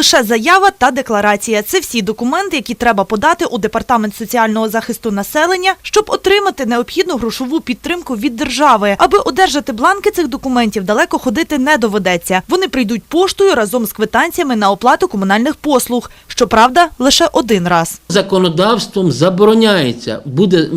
Лише заява та декларація це всі документи, які треба подати у департамент соціального захисту населення, щоб отримати необхідну грошову підтримку від держави. Аби одержати бланки цих документів, далеко ходити не доведеться. Вони прийдуть поштою разом з квитанціями на оплату комунальних послуг. Щоправда, лише один раз. Законодавством забороняється, буде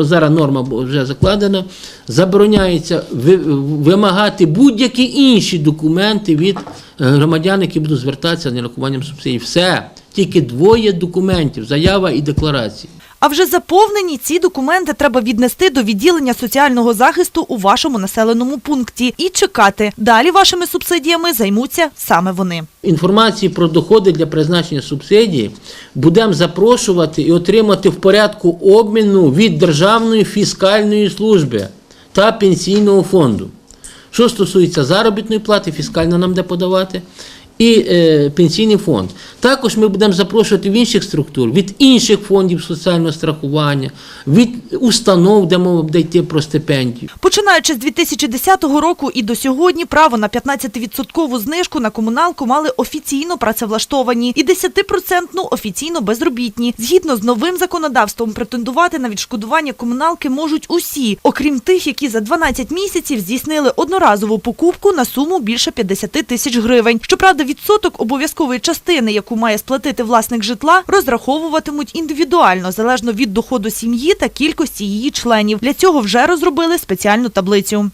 зараз норма вже закладена, забороняється ви- вимагати будь-які інші документи від громадян, які будуть звертатися з нарахуванням субсидій. Все, тільки двоє документів, заява і декларація. А вже заповнені ці документи треба віднести до відділення соціального захисту у вашому населеному пункті і чекати. Далі вашими субсидіями займуться саме вони. Інформації про доходи для призначення субсидії будемо запрошувати і отримати в порядку обміну від Державної фіскальної служби та пенсійного фонду. Що стосується заробітної плати, фіскальна нам де подавати, і е, пенсійний фонд. Також ми будемо запрошувати в інших структур, від інших фондів соціального страхування, від установ, де мова буде йти про стипендію. Починаючи з 2010 року і до сьогодні право на 15% знижку на комуналку мали офіційно працевлаштовані і 10% офіційно безробітні. Згідно з новим законодавством, претендувати на відшкодування комуналки можуть усі, окрім тих, які за 12 місяців здійснили одноразову покупку на суму більше 50 тисяч гривень. Щоправда, відсоток обов'язкової частини, яку має сплатити власник житла, розраховуватимуть індивідуально, залежно від доходу сім'ї та кількості її членів. Для цього вже розробили спеціальну таблицю.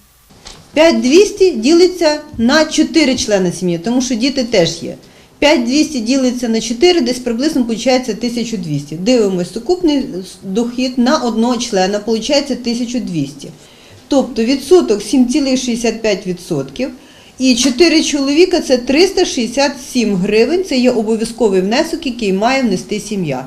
5200 ділиться на 4 члени сім'ї, тому що діти теж є. 5200 ділиться на 4, десь приблизно виходить 1200. Дивимось, сукупний дохід на одного члена виходить 1200. Тобто відсоток 7,65%. І 4 чоловіка це 367 гривень, це є обов'язковий внесок, який має внести сім'я.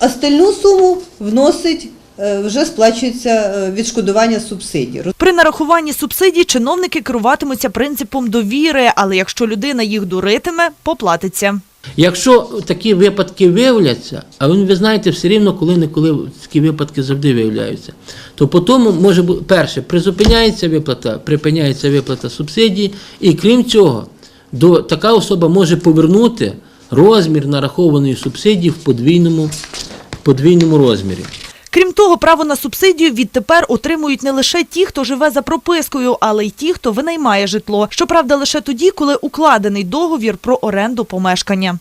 Остальну суму вносить, е, вже сплачується е, відшкодування субсидій. При нарахуванні субсидій чиновники керуватимуться принципом довіри, але якщо людина їх дуритиме, поплатиться. Якщо такі випадки виявляться, а ви, ви знаєте, все рівно коли-неколи такі випадки завжди виявляються, то по тому може бути, перше, призупиняється виплата, припиняється виплата субсидії, і крім цього, до, така особа може повернути розмір нарахованої субсидії в подвійному, в подвійному розмірі. Крім того, право на субсидію відтепер отримують не лише ті, хто живе за пропискою, але й ті, хто винаймає житло. Щоправда, лише тоді, коли укладений договір про оренду помешкання.